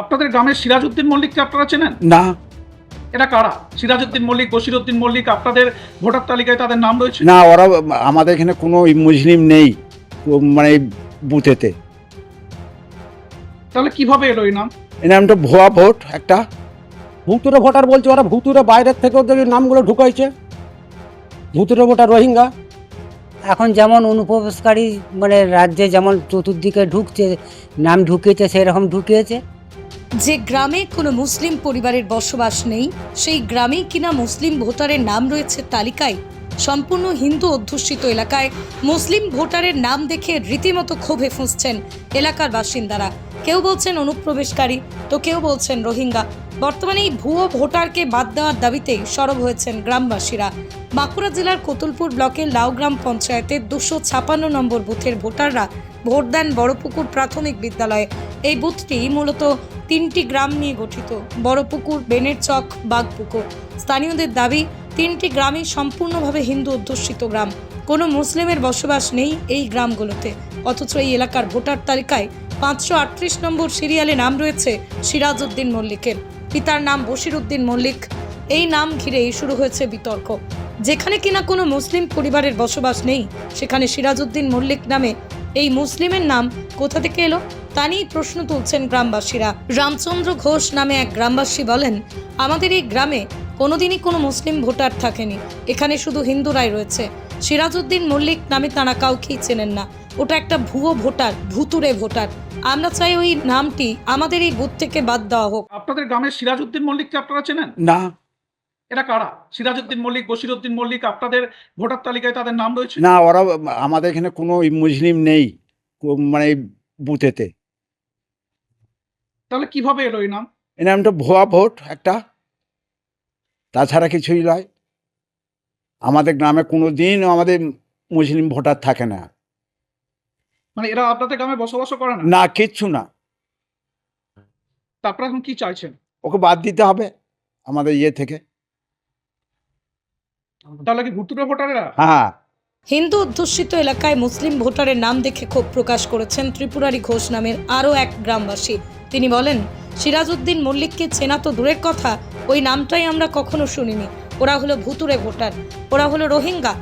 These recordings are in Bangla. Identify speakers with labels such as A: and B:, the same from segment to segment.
A: আপনাদের গ্রামের সিরাজউদ্দিন মল্লিককে আপনারা চেনেন?
B: না।
A: এটা কারা? সিরাজউদ্দিন মল্লিক বশিরউদ্দিন মল্লিক আপনাদের ভোটার তালিকায় তাদের নাম রয়েছে?
B: না ওরা আমাদের এখানে কোনো মুসলিম নেই মানে বুথেতে।
A: তাহলে কীভাবে এলো এই নাম?
B: এই নামটা ভুয়া ভোট একটা।
C: ভুতুরে ভোটার বলছে ওরা ভুতুরে বাইরের থেকে ওদের নামগুলো ঢুকাইছে। ভুতুরে ভোটার রোহিঙ্গা।
D: এখন যেমন অনুপ্রবেশকারী মানে রাজ্যে যেমন চতুর্দিকে ঢুকছে নাম ঢুকিয়েছে সেরকম ঢুকিয়েছে।
E: যে গ্রামে কোনো মুসলিম পরিবারের বসবাস নেই, সেই গ্রামেই কিনা মুসলিম ভোটারের নাম রয়েছে তালিকায়। সম্পূর্ণ হিন্দু অধ্যুষিত এলাকায় মুসলিম ভোটারের নাম দেখে রীতিমতো ক্ষোভে ফুঁসছেন এলাকার বাসিন্দারা। কেউ বলছেন অনুপ্রবেশকারী, তো কেউ বলছেন রোহিঙ্গা। বর্তমানে এই ভুয়ো ভোটারকে বাদ দেওয়ার দাবিতে সরব হয়েছেন গ্রামবাসীরা। বাঁকুড়া জেলার কোতুলপুর ব্লকের লাউগ্রাম পঞ্চায়েতের দুশো ছাপান্ন নম্বর বুথের ভোটাররা ভোট দেন বড়পুকুর প্রাথমিক বিদ্যালয়ে। এই বুথটি মূলত তিনটি গ্রাম নিয়ে গঠিত। বড়পুকুর বেনের চক বাগপুকুর স্থানীয়দের দাবি, তিনটি গ্রামই সম্পূর্ণভাবে হিন্দু অধ্যুষিত গ্রাম। কোনো মুসলিমের বসবাস নেই এই গ্রামগুলোতে। অথচ এই এলাকার ভোটার তালিকায় পাঁচশো আটত্রিশ নম্বর সিরিয়ালে নাম রয়েছে সিরাজউদ্দিন মল্লিকের। পিতার নাম বশিরউদ্দিন মল্লিক। এই নাম ঘিরেই শুরু হয়েছে বিতর্ক। যেখানে কিনা কোনো মুসলিম পরিবারের বসবাস নেই, সেখানে সিরাজউদ্দিন মল্লিক নামে। এই মুসলিমের নাম কোথা থেকে এলো? তা নিয়ে প্রশ্ন তুলছেন গ্রামবাসীরা। রামচন্দ্র ঘোষ নামে এক গ্রামবাসী বলেন আমাদের এই গ্রামে কোনোদিনই কোনো মুসলিম ভোটার থাকেনি। এখানে শুধু হিন্দুরাই রয়েছে। সিরাজউদ্দিন মল্লিক নামে তারা কাউকেই চেনেন না। ওটা একটা ভুয়ো ভোটার ভুতুরে ভোটার। আমরা চাই ওই নামটি আমাদের এই বুথ থেকে বাদ দেওয়া হোক।
A: আপনাদের গ্রামের সিরাজউদ্দিন মল্লিককে আপনারা চেনেন?
B: না।
A: এটা কারা? সিরাজউদ্দিন মল্লিক বশিরউদ্দিন মল্লিক আপনাদের ভোটার তালিকায় তাদের নাম রয়েছে?
B: না ওরা আমাদের এখানে কোনো মুসলিম নেই মানে বুথেতে।
A: তাহলে কীভাবে এলো এই নাম?
B: এই নামটা ভুয়া ভোট একটা। তাছাড়া কিছুই নয়। আমাদের গ্রামে কোনো দিন আমাদের মুসলিম ভোটার থাকে না।
A: মানে এরা আপনাদের গ্রামে বসবাস করে না?
B: না কিচ্ছু না।
A: তা এখন কি চাইছেন?
B: ওকে বাদ দিতে হবে আমাদের ইয়ে থেকে।
A: তাহলে কি ভুতুরে ভোটারেরা?
B: হ্যাঁ।
E: হিন্দু অধ্যুষিত এলাকায় মুসলিম ভোটারের নাম দেখে ক্ষোভ প্রকাশ করেছেন ত্রিপুরারি ঘোষ নামের আরও এক গ্রামবাসী। তিনি বলেন সিরাজউদ্দিন মল্লিককে চেনা তো দূরের কথা ওই নামটাই আমরা কখনো শুনিনি। ওরা হলো ভুতুরে ভোটার ওরা হলো রোহিঙ্গা।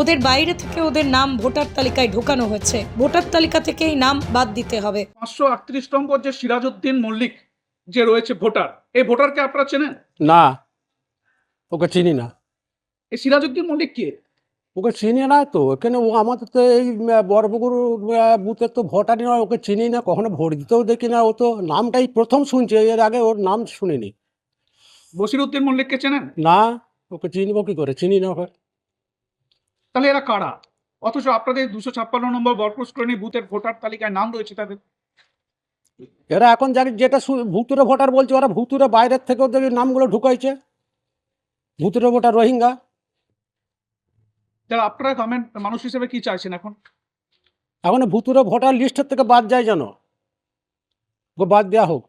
E: ওদের বাইরে থেকে ওদের নাম ভোটার তালিকায় ঢোকানো হয়েছে। ভোটার তালিকা থেকে এই নাম বাদ দিতে হবে।
A: পাঁচশো আটত্রিশ নম্বর যে সিরাজউদ্দিন মল্লিক যে রয়েছে ভোটার এই ভোটারকে আপনারা চেনেন?
C: না ওকে চিনি না।
A: এই সিরাজউদ্দিন মল্লিক কে?
C: ওকে চিনি না তো এখানে ও আমাদের তো এই আহ, বুথের তো ভোটারই নয় ওকে চিনি না কখনো ভোট দিতেও দেখি না ও তো নামটাই প্রথম শুনছি এর আগে ওর নাম শুনিনি।
A: বশিরউদ্দিন মল্লিককে চেনেন?
C: না ওকে চিনবো কি করে চিনি না ওকে।
A: তাহলে এরা কারা? অথচ আপনাদের দুশো ছাপ্পান্ন নম্বর বরপুর শ্রেণি বুথের ভোটার তালিকায় নাম রয়েছে তাদের।
C: এরা এখন জানি যেটা ভুতুরে ভোটার বলছে ওরা ভুতুরে বাইরের থেকে ওদের নামগুলো ঢুকাইছে। ভুতুরে ভোটার রোহিঙ্গা।
A: যারা আপনারা গ্রামের মানুষ হিসেবে কি চাইছেন এখন?
C: এখন ভুতুরে ভোটার লিস্টের থেকে বাদ যায় যেন বাদ দেওয়া হোক।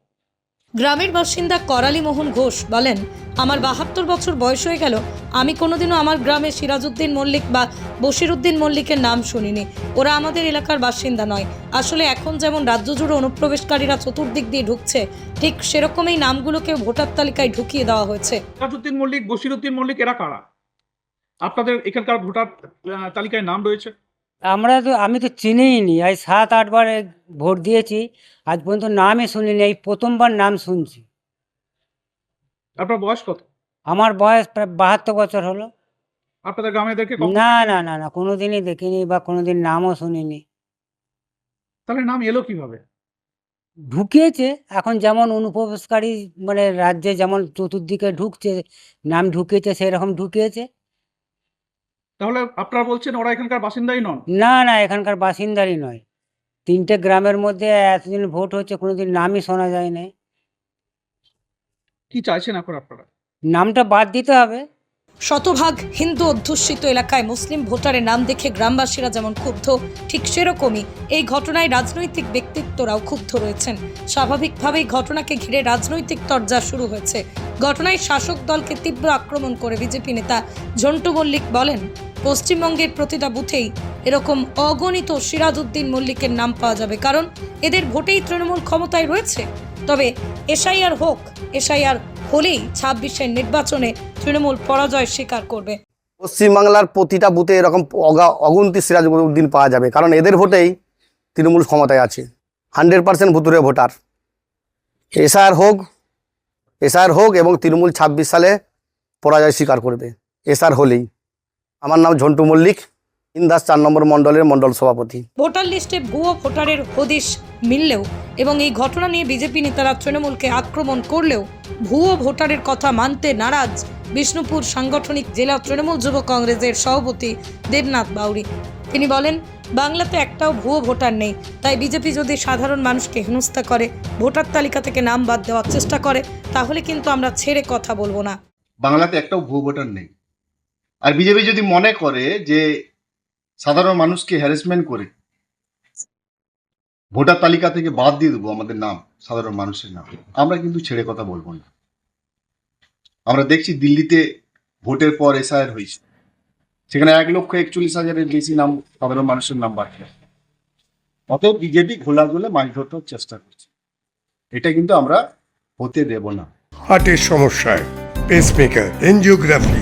E: গ্রামের বাসিন্দা করালি মোহন ঘোষ বলেন আমার বাহাত্তর বছর বয়স হয়ে গেল আমি কোনোদিনও আমার গ্রামে সিরাজউদ্দিন মল্লিক বা বশিরউদ্দিন মল্লিকের নাম শুনিনি। ওরা আমাদের এলাকার বাসিন্দা নয়। আসলে এখন যেমন রাজ্য জুড়ে অনুপ্রবেশকারীরা চতুর্দিক দিয়ে ঢুকছে ঠিক সেরকমই নামগুলোকে ভোটার তালিকায় ঢুকিয়ে দেওয়া হয়েছে।
A: সিরাজউদ্দিন মল্লিক বশিরউদ্দিন মল্লিক এরা কারা? আপনাদের এখানকার ভোটার তালিকায় নাম রয়েছে?
D: আমরা তো আমি তো চিনিই নি আজ সাত আটবার ভোট দিয়েছি। আজ পর্যন্ত নামই শুনিনি। এই প্রথমবার নাম শুনছি।
A: আপনার বয়স কত?
D: আমার বয়স প্রায় বাহাত্তর বছর হলো।
A: আপনাদের গ্রামে দেখে
D: না না না না কোনোদিনই দেখিনি বা কোনোদিন নামও শুনিনি।
A: তাহলে নাম এলো কীভাবে?
D: ঢুকিয়েছে। এখন যেমন অনুপ্রবেশকারী মানে রাজ্যে যেমন চতুর্দিকে ঢুকছে নাম ঢুকিয়েছে সেরকম ঢুকিয়েছে।
A: তাহলে আপনারা বলছেন ওরা এখানকার বাসিন্দাই নন?
D: না না এখানকার বাসিন্দারই নয়। তিনটে গ্রামের মধ্যে এতদিন ভোট হচ্ছে কোনোদিন নামই শোনা যায় না
A: কি চাইছেন এখন আপনারা?
D: নামটা বাদ দিতে হবে।
E: শতভাগ হিন্দু অধ্যুষিত এলাকায় মুসলিম ভোটারের নাম দেখে গ্রামবাসীরা যেমন ক্ষুব্ধ ঠিক সেরকমই এই ঘটনায় রাজনৈতিক ব্যক্তিত্বরাও ক্ষুব্ধ রয়েছেন। স্বাভাবিকভাবেই ঘটনাকে ঘিরে রাজনৈতিক তরজা শুরু হয়েছে। ঘটনায় শাসক দলকে তীব্র আক্রমণ করে বিজেপি নেতা ঝন্টু মল্লিক বলেন পশ্চিমবঙ্গের প্রতিটা বুথেই এরকম অগণিত সিরাজউদ্দিন মল্লিকের নাম পাওয়া যাবে। কারণ এদের ভোটেই তৃণমূল ক্ষমতায় রয়েছে। তবে এসআইআর হোক, এসআইআর হলেই ছাব্বিশের নির্বাচনে তৃণমূল পরাজয় স্বীকার করবে।
F: পশ্চিমবাংলার প্রতিটা বুথে এরকম অগা- অগুন্তি সিরাজ উদ্দিন পাওয়া যাবে। কারণ এদের ভোটেই তৃণমূল ক্ষমতায় আছে। হান্ড্রেড পার্সেন্ট ভুতুরে ভোটার। এসআর হোক এসআর হোক এবং তৃণমূল ছাব্বিশ সালে পরাজয় স্বীকার করবে। এসআর হলেই। আমার নাম ঝন্টু মল্লিক ইন্দাস চার নম্বর মণ্ডলের মণ্ডল সভাপতি।
E: ভোটার লিস্টে ভুয়ো ভোটারের হদিশ মিললেও এবং এই ঘটনা নিয়ে বিজেপি নেতারা তৃণমূলকে আক্রমণ করলেও ভুয়ো ভোটারের কথা মানতে নারাজ বিষ্ণুপুর সাংগঠনিক জেলা তৃণমূল যুব কংগ্রেসের সভাপতি দেবনাথ বাউরি তিনি বলেন বাংলাতে একটাও ভুয়ো ভোটার নেই তাই বিজেপি যদি সাধারণ মানুষকে হেনস্থা করে ভোটার তালিকা থেকে নাম বাদ দেওয়ার চেষ্টা করে তাহলে কিন্তু আমরা ছেড়ে কথা বলব না।
G: বাংলাতে একটাও ভুয়ো ভোটার নেই। আর বিজেপি যদি মনে করে যে সাধারণ মানুষকে হ্যারাসমেন্ট করে, ভোটার তালিকা থেকে বাদ দিয়ে দেবো আমাদের নাম, সাধারণ মানুষের নাম, আমরা কিন্তু ছেড়ে কথা বলব না। আমরা দেখছি দিল্লিতে ভোটের পর এসআইআর হয়েছে। সেখানে এক লক্ষ একচল্লিশ হাজারের বেশি নাম, সাধারণ মানুষের নাম বাড়ছে অতএব বিজেপি ঘোলা গোলে মাছ ধরতে চেষ্টা করছে। এটা কিন্তু আমরা হতে দেব না।
B: হার্টের সমস্যায় পেসমেকার এনজিওগ্রাফি